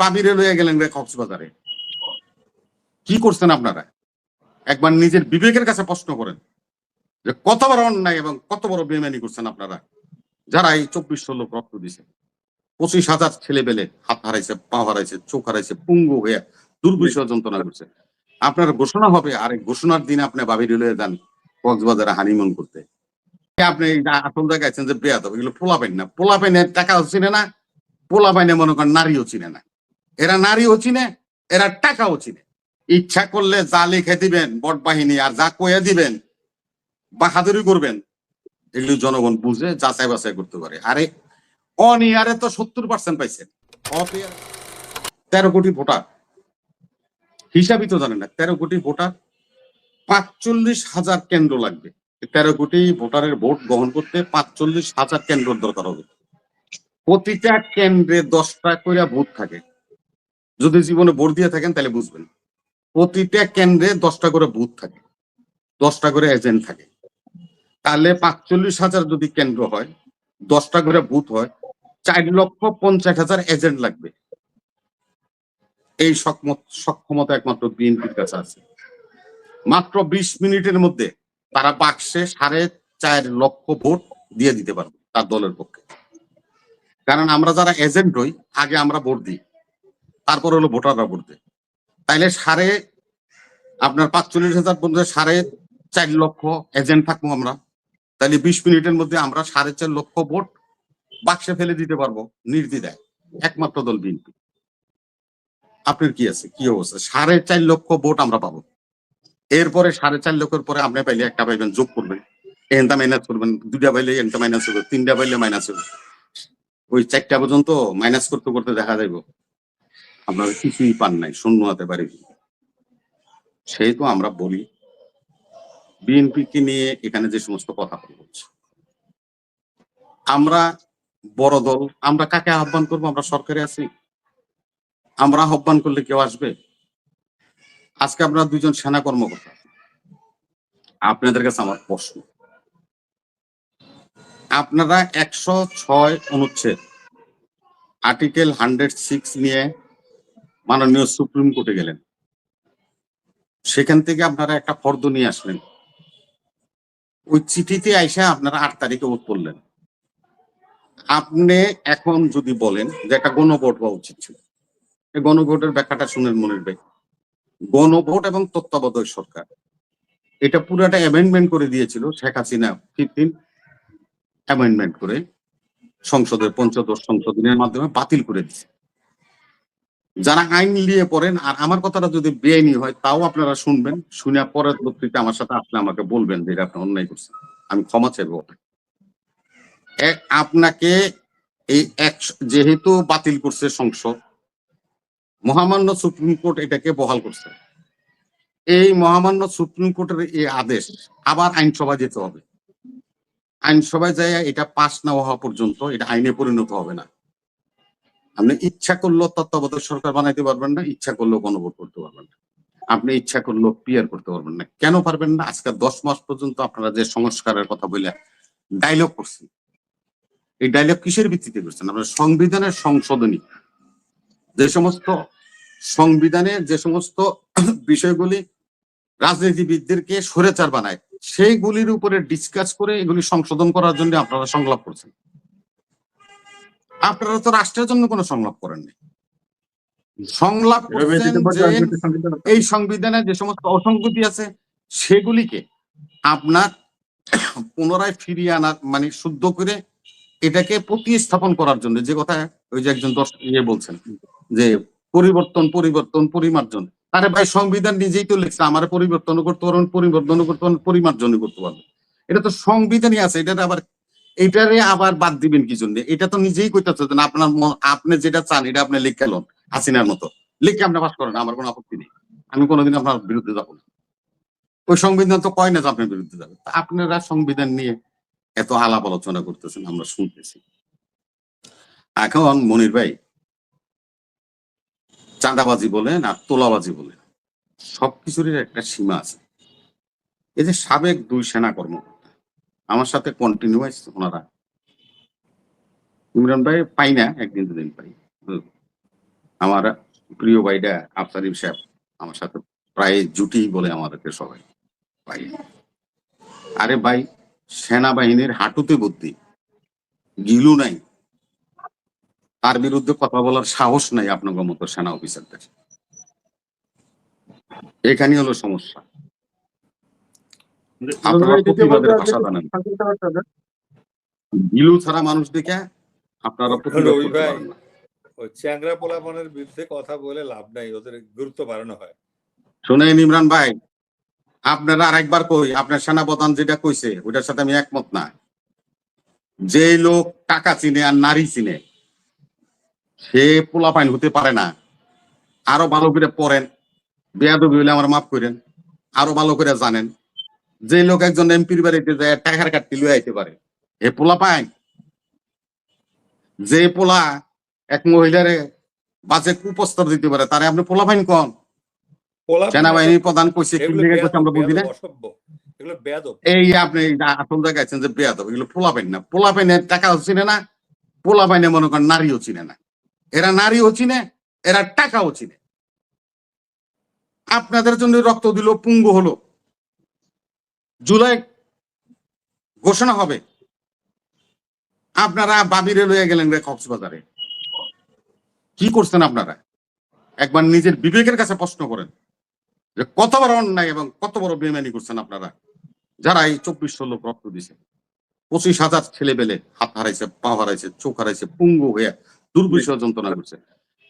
বাবিরে লইয়া গেলেন রে কক্সবাজারে। কি করছেন আপনারা? একবার নিজের বিবেকের কাছে প্রশ্ন করেন যে কত বড় অন্যায় এবং কত বড় বেমানি করছেন আপনারা? যারা এই চব্বিশশো লোক রক্ত দিছে। পঁচিশ হাজার ছেলে পেলে হাত হারাইছে, পা হারাইছে, চোখ হারাইছে, পুঙ্গু হয়ে দুর্বিষহ যন্ত্রণা করছে। আপনার ঘোষণা হবে আর এই ঘোষণার দিন আপনি বাবির লয়ে যান কক্সবাজারে হানিমুন করতে। আপনি আসল দেখাচ্ছেন যে বেয়াদ এগুলো পোলা না। পোলা পাইনের টাকাও চিনে না পোলা মনে করেন নারীও চিনে না। এরা নারীও চিনে, এরা টাকাও চিনে। ইচ্ছা করলে যা লিখে দিবেন, বট বাহিনী, আর যা কয়ে দিবেন, বাহাদুরি করবেন, এগুলো জনগণ বুঝে, যাচাই বাছাই করতে পারে। আরে, অনিয়ারে তো সত্তর পার্সেন্ট পাইছেন। তেরো কোটি ভোটার। হিসাবই তো জানেন না, তেরো কোটি ভোটার, পাঁচচল্লিশ হাজার কেন্দ্র লাগবে। তেরো কোটি ভোটারের ভোট গ্রহণ করতে পাঁচচল্লিশ হাজার কেন্দ্র দরকার হবে। প্রতিটা কেন্দ্রে দশটা করে ভোট থাকে। যদি জীবনে ভোট দিয়ে থাকেন, তাহলে বুঝবেন। প্রতিটা কেন্দ্রে দশটা করে বুথ থাকে, দশটা করে এজেন্ট থাকে। তাহলে পাঁচচল্লিশ হাজার যদি কেন্দ্র হয়, দশটা করে বুথ হয়, চার লক্ষ পঞ্চাশ হাজার এজেন্ট লাগবে। এই সক্ষম- সক্ষমতা একমাত্র বিএনপির কাছে আছে। মাত্র বিশ মিনিটের মধ্যে তারা বাক্সে সাড়ে চার লক্ষ ভোট দিয়ে দিতে পারবে তার দলের পক্ষে। কারণ আমরা যারা এজেন্ট হই, আগে আমরা ভোট দিই। তারপর হলো ভোটাররা ভোট দেয়। তাইলে সাড়ে আপনার পাঁচচল্লিশ হাজার পর্যন্ত সাড়ে চার লক্ষ এজেন্ট থাকব আমরা। তাহলে বিশ মিনিটের মধ্যে আমরা সাড়ে চার লক্ষ ভোট বাক্সে ফেলে দিতে পারব নির্দ্বিধায়। একমাত্র দল বিএনপি। আপনার কি আছে? কি অবস্থা? সাড়ে চার লক্ষ ভোট আমরা পাবো। এরপরে সাড়ে চার লক্ষের পরে আপনি পাইলে একটা পাইবেন, যোগ করবেন। এনটা মাইনাস করবেন দুটা পাইলে এনটা মাইনাস হবে, তিনটা পাইলে মাইনাস হবে। ওই চারটা পর্যন্ত মাইনাস করতে করতে দেখা যাইব। আপনারা কিছুই পান নাই, শূন্য হতে পারে। সেই তো আমরা বলি বিএনপি কে নিয়ে এখানে যে সমস্ত কথা বলছে আমরা বড় দল, আমরা কাকে আহ্বান করব? আমরা সরকারে আছি। আমরা আহ্বান করলে কেউ আসবে? আজকে আমরা দুজন সেনা কর্মকর্তা। আপনাদের কাছে আমার প্রশ্ন, আপনারা একশো ছয় অনুচ্ছেদ, আর্টিকেল হান্ড্রেড সিক্স নিয়ে মাননীয় সুপ্রিম কোর্টে গেলেন। সেখান থেকে আপনারা একটা ফর্দ নিয়ে আসলেন। ওই চিঠিতে আইসা আপনারা আট তারিখে ভোট করলেন। আপনি এখন যদি বলেন যে একটা গণভোট হওয়া উচিত ছিল গণভোটের ব্যাখ্যাটা শুনেন মনির ভাই। গণভোট এবং তত্ত্বাবধায়ক সরকার, এটা পুরাটা অ্যামেন্ডমেন্ট করে দিয়েছিল শেখ হাসিনা ফিফটিন অ্যামেন্ডমেন্ট করে সংসদের পঞ্চদশ সংশোধনের মাধ্যমে বাতিল করে দিচ্ছে যারা আইন নিয়ে পড়েন, আর আমার কথাটা যদি বেআইনি হয়, তাও আপনারা শুনবেন শুনে পরের বক্তৃতা আমার সাথে আসলে আমাকে বলবেন যে আপনি অন্যায় করছেন। আমি ক্ষমা চাইব আপনাকে। এই এক, যেহেতু বাতিল করছে সংসদ, মহামান্য সুপ্রিম কোর্ট এটাকে বহাল করছে। এই মহামান্য সুপ্রিম কোর্টের এই আদেশ আবার আইনসভা যেতে হবে। আইনসভায় যায় এটা পাশ না হওয়া পর্যন্ত এটা আইনে পরিণত হবে না। আপনি ইচ্ছা করলেও তত্ত্বাবধায়ক সরকার বানাইতে পারবেন না, ইচ্ছা করলেও গণভোট করতে পারবেন না। আপনি ইচ্ছা করলেও পিয়ার করতে পারবেন না। কেন পারবেন না? আজকে দশ মাস পর্যন্ত আপনারা যে সংস্কারের কথা বলে ডায়লগ করছেন। এই ডায়লগ কিসের ভিত্তিতে করছেন? আপনারা সংবিধানের সংশোধনী। যে সমস্ত সংবিধানে যে সমস্ত বিষয়গুলি রাজনীতিবিদদেরকে সরেচার বানায়, সেইগুলির উপরে ডিসকাস করে এগুলি সংশোধন করার জন্য আপনারা সংলাপ করছেন। আপনারা তো রাষ্ট্রের জন্য কোনো সংলাপ করেননি সংলাপ এই সংবিধানে যে সমস্ত অসংগতি আছে সেগুলিকে আপনার পুনরায় ফিরিয়ে আনার মানে শুদ্ধ করে এটাকে প্রতিস্থাপন করার জন্য যে কথা ওই যে একজন দর্শক ইয়ে বলছেন যে পরিবর্তন পরিবর্তন পরিমার্জন। আরে ভাই সংবিধান নিজেই তো লিখছে আমার পরিবর্তন করতে পারবেন পরিবর্তন করতে পারবেন পরিমার্জন করতে পারবেন। এটা তো সংবিধানই আছে এটা আবার এটারে আবার বাদ দিবেন কি জন্য এটা তো নিজেই কইতেছে না, আপনার আপনি যেটা চান, এটা আপনি লিখে লোন, হাসিনার মতো। লিখে আপনি পাস করেন, আমার কোনো আপত্তি নেই। আমি কোনোদিন আপনার বিরুদ্ধে যাব না। ওই সংবিধান তো কয় না যে আপনার বিরুদ্ধে যাবে? আপনারা সংবিধান নিয়ে এত আলাপ আলোচনা করতেছেন, আমরা শুনতেছি। এখন মনির ভাই, চাঁদাবাজি বলেন আর তোলাবাজি বলেন, সবকিছুরই একটা সীমা আছে। এই যে সাবেক দুই সেনা কর্মকর্তা আমার সাথে কন্টিনিউয়াস ওনারা। ইমরান ভাই পাই না, একদিন দুদিন পাই। আমার প্রিয় ভাইটা আফসারিফ সাহেব আমার সাথে প্রায় জুটি বলে আমাদেরকে সবাই ভাই আরে ভাই, সেনাবাহিনীর হাঁটুতে বুদ্ধি, গিলু নাই। তার বিরুদ্ধে কথা বলার সাহস নাই আপনার মতো সেনা অফিসারদের। এখানে হলো সমস্যা। আপনারা প্রতিবাদের ভাষা জানেন। গিলু ছাড়া মানুষ দেখে আপনারা প্রতিবাদ করতে পারেন না। চ্যাংরা পোলাপনের বিরুদ্ধে কথা বলে লাভ নাই ওদের গুরুত্ব বাড়ানো হয়। শুনেন ইমরান ভাই আপনারা আরেকবার কই আপনার সেনাপ্রধান যেটা কইছে ওটার সাথে আমি একমত না। যে লোক টাকা চিনে আর নারী চিনে সে পোলাপাইন হতে পারে না। আরও ভালো করে পড়েন বেয়াদবি হইলে আমার মাফ করেন আরও ভালো করে জানেন। যে লোক একজন এমপির বাড়িতে যায় টাকার কাটতে লুয়ে আইতে পারে। এ পোলা পাইন যে পোলা এক মহিলারে বাজে কুপ্রস্তাব দিতে পারে তারে আপনি পোলা পাইন কন? সেনাবাহিনীর প্রধান কইছে আমরা বুঝি না। এই আপনি আসল জায়গায় আছেন যে বেয়াদব এগুলো পোলা পাইন না। পোলা পাইনের টাকাও চিনে না পোলা পাইনে মনে করেন নারীও চিনে না। এরা নারীও চিনে এরা টাকাও চিনে। আপনাদের জন্য রক্ত দিল পুঙ্গ হলো। জুলাই ঘোষণা হবে। আপনারা বাবিরে লইয়া গেলেন রে কক্সবাজারে। কি করছেন আপনারা? একবার নিজের বিবেকের কাছে প্রশ্ন করেন যে কত বড় অন্যায় এবং কত বড় বেমানি করছেন আপনারা? যারা এই চব্বিশশো লোক রক্ত দিছে, পঁচিশ হাজার ছেলে পেলে হাত হারাইছে, পা হারাইছে, চোখ হারাইছে, পুঙ্গু হয়ে দুর্বিষহ যন্ত্রণা করছে।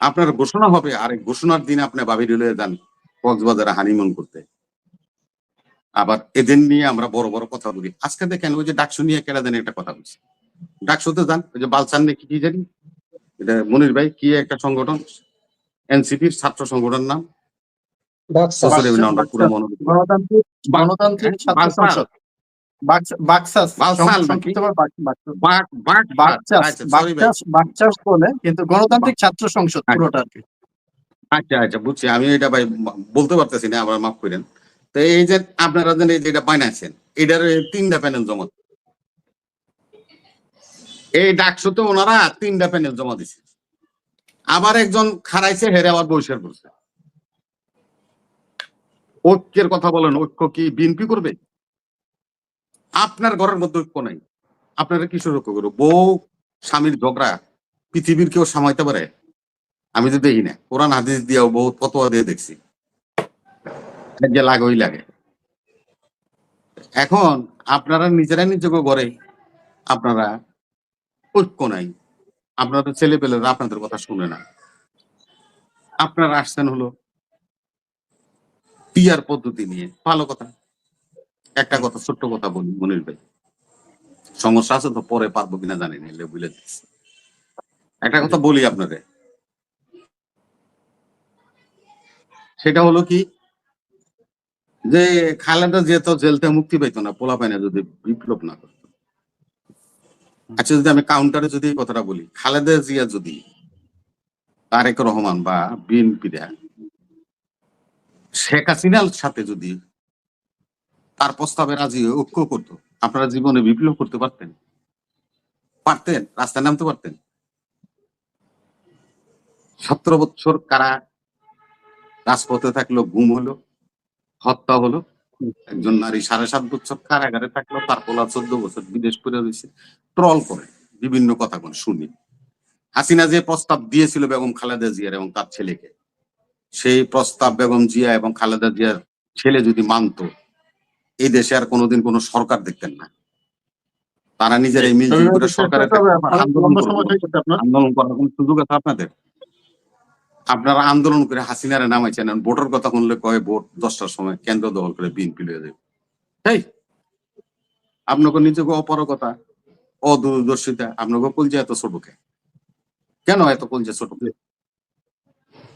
আপনার ঘোষণা হবে, আর এই ঘোষণার দিন আপনি বাবির লয়ে যান কক্সবাজারে হানিমুন করতে। আবার এদের নিয়ে আমরা বড় বড় কথা বলি। আজকে দেখেন ওই যে ডাকসু নিয়ে কেনা দেন একটা কথা বলছি। ডাকসুতে যান ওই যে বালচান নাকি কি জানি? এটা মনির ভাই কি একটা সংগঠন? এনসিপির ছাত্র সংগঠন নাম? কিন্তু গণতান্ত্রিক ছাত্র সংসদ আচ্ছা। পুরোটা আচ্ছা আচ্ছা বুঝছি। আমি এটা ভাই বলতে পারতেছি না আবার মাফ করেন। তো এই যে আপনারা যেটা বানাইছেন এটার তিনটা প্যানেল জমা এই ডাকসুতে ওনারা তিনটা প্যানেল জমা দিছে। আবার একজন খারাইছে হেরে আবার বৈশাখ করছে। ঐক্যের কথা বলেন, ঐক্য কি বিএনপি করবে? আপনার ঘরের মধ্যে ঐক্য নাই। আপনারা কিশোর ঐক্য করব? বউ, স্বামীর ঝগড়া, পৃথিবীর কেউ সামাইতে পারে? আমি তো দেখি না। কোরআন, হাদিস দিয়েও বহুত ফতোয়া দিয়ে দেখছি। যে লাগে ওই লাগে। এখন আপনারা নিজেরা নিজেকে ঘরে আপনারা ঐক্য নাই। আপনাদের ছেলে পেলেরা আপনাদের কথা শুনে না। আপনারা আসছেন হলো পিয়ার পদ্ধতি নিয়ে। ভালো কথা। একটা কথা, ছোট্ট কথা বলি, মনির ভাই। সমস্যা আছে তো পরে পারব কিনা জানি না বুঝলে একটা কথা বলি আপনাদের। সেটা হলো কি যে খালেদা জিয়া তো জেল থেকে মুক্তি পাইতো না, পোলা পায় না যদি বিপ্লব না করতো। আচ্ছা যদি আমি কাউন্টারে যদি কথাটা বলি, খালেদা জিয়া যদি তারেক রহমান বা বিএনপি শেখ হাসিনার সাথে যদি তার প্রস্তাবে রাজি ঐক্য করতো, আপনারা জীবনে বিপ্লব করতে পারতেন? পারতেন, রাস্তায় নামতে পারতেন? সতেরো বছর কারা রাজপথে থাকল, গুম হলো? হত্যা হলো। একজন নারী সাড়ে সাত বছর কারাগারে থাকল তার পোলা চোদ্দ বছর বিদেশ করে রয়েছে। ট্রল করে বিভিন্ন কথা কোন শুনি। হাসিনা যে প্রস্তাব দিয়েছিল বেগম খালেদা জিয়ার এবং তার ছেলেকে সেই প্রস্তাব বেগম জিয়া এবং খালেদা জিয়ার ছেলে যদি মানতো এই দেশে আর কোনোদিন কোনো সরকার দেখতেন না। তারা নিজেরাই মিলজুল করে সরকারের আন্দোলন করার কোন সুযোগ আছে আপনাদের? আপনারা আন্দোলন করে হাসিনারে নামাইছেন ভোটের কথা শুনলে কয় ভোট দশটার সময় কেন্দ্র দখল করে বিএনপি লয়ে যাবে এই আপনাকে নিজেকে অপারগতা অদূরদর্শিতা আপনাকে কলজা এত ছোট কে? কেন এত কলজা ছোট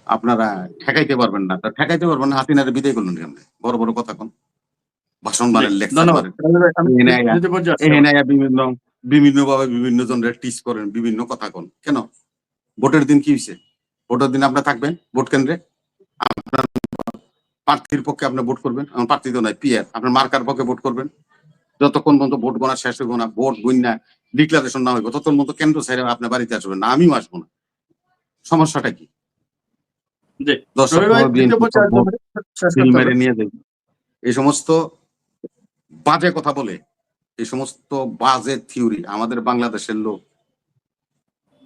আপনারা ঠেকাইতে পারবেন না তা ঠেকাইতে পারবেন না হাসিনারে বিদায় করলেন কেমনে? বড় বড় কথা কোন। ভাষণ মারেন আয়া বিভিন্ন বিভিন্ন ভাবে বিভিন্ন জনের টিচ করেন বিভিন্ন কথা কোন। কেন? ভোটের দিন কি হয়েছে ভোটের দিন আপনার থাকবেন ভোট কেন্দ্রে। আপনার প্রার্থীর পক্ষে আপনি ভোট করবেন। আমার প্রার্থী তো নাই পিয়ার। আপনার মার্কার পক্ষে ভোট করবেন। যতক্ষণ পর্যন্ত ভোট গোনা শেষ হইব না ভোট গণনা ডিক্লারেশন না হইব ততক্ষণ পর্যন্ত কেন্দ্র ছেড়ে আপনার বাড়িতে আসবেন না। আমিও আসব না। সমস্যাটা কি। নিয়ে দেবে এই সমস্ত বাজে কথা বলে এই সমস্ত বাজে থিওরি আমাদের বাংলাদেশের লোক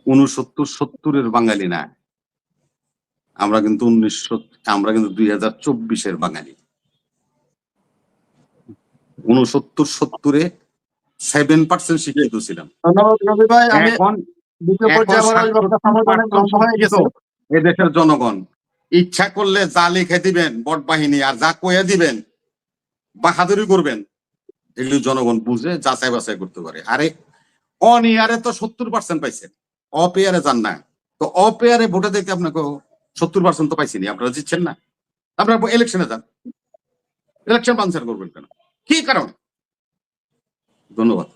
উনসত্তর সত্তরের বাঙালি না। আমরা কিন্তু উনিশশো আমরা কিন্তু দুই হাজার চব্বিশের বাঙালি। উনসত্তর সত্তরে সেভেন পার্সেন্ট শিক্ষিত ছিলাম। হয়ে এদেশের জনগণ ইচ্ছা করলে যা লিখে দিবেন বট বাহিনী আর যা কয়ে দিবেন বাহাদুরি করবেন এগুলি জনগণ বুঝে যাচাই বাছাই করতে পারে। আরে অন ইয়ারে তো সত্তর পার্সেন্ট পাইছেন অপেয়ারে যান না। তো অপেয়ারে ভোটে দেখতে আপনাকে সত্তর পার্সেন্ট তো পাইছেনি আপনারা জিতছেন না। আপনারা ইলেকশনে যান। ইলেকশন বানসার করবেন কেন? কি কারণ? ধন্যবাদ।